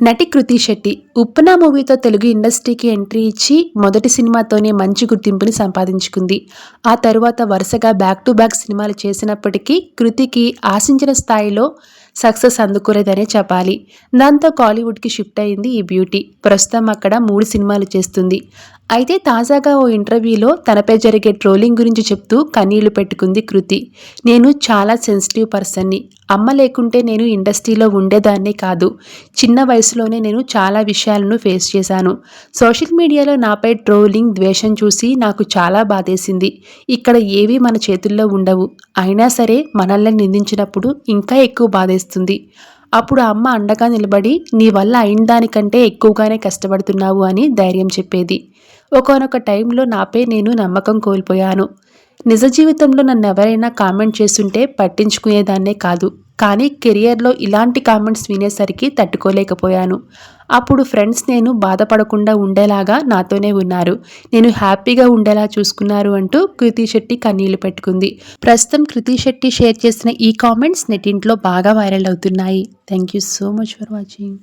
నటి కృతి శెట్టి ఉప్పనా మూవీతో తెలుగు ఇండస్ట్రీకి ఎంట్రీ ఇచ్చి మొదటి సినిమాతోనే మంచి గుర్తింపుని సంపాదించుకుంది. ఆ తరువాత వరుసగా బ్యాక్ టు బ్యాక్ సినిమాలు చేసినప్పటికీ కృతికి ఆశించిన స్థాయిలో సక్సెస్ అందుకోలేదనే చెప్పాలి. దాంతో కాలీవుడ్కి షిఫ్ట్ అయింది ఈ బ్యూటీ ప్రస్తుతం అక్కడ మూడు సినిమాలు చేస్తుంది. అయితే తాజాగా ఓ ఇంటర్వ్యూలో తనపై జరిగే ట్రోలింగ్ గురించి చెప్తూ కన్నీళ్ళు పెట్టుకుంది కృతి. నేను చాలా సెన్సిటివ్ పర్సన్ని. అమ్మ లేకుంటే నేను ఇండస్ట్రీలో ఉండేదాన్నే కాదు. చిన్న వయసులోనే నేను చాలా విషయాలను ఫేస్ చేశాను. సోషల్ మీడియాలో నాపై ట్రోలింగ్ ద్వేషం చూసి నాకు చాలా బాధేసింది. ఇక్కడ ఏవి మన చేతుల్లో ఉండవు. అయినా సరే మనల్ని నిందించినప్పుడు ఇంకా ఎక్కువ బాధేస్తుంది. అప్పుడు అమ్మ అండగా నిలబడి నీ వల్ల అయిన దానికంటే ఎక్కువగానే కష్టపడుతున్నావు అని ధైర్యం చెప్పేది. ఒకనొక టైంలో నాపై నేను నమ్మకం కోల్పోయాను. నిజ జీవితంలో నన్ను ఎవరైనా కామెంట్ చేస్తుంటే పట్టించుకునేదాన్నే కాదు. కానీ కెరియర్లో ఇలాంటి కామెంట్స్ వినేసరికి తట్టుకోలేకపోయాను. అప్పుడు ఫ్రెండ్స్ నేను బాధపడకుండా ఉండేలాగా నాతోనే ఉన్నారు. నేను హ్యాపీగా ఉండేలా చూసుకున్నారు అంటూ కృతి శెట్టి కన్నీళ్ళు పెట్టుకుంది. ప్రస్తుతం కృతి శెట్టి షేర్ చేసిన ఈ కామెంట్స్ నెటింట్లో బాగా వైరల్ అవుతున్నాయి. Thank you so much for watching.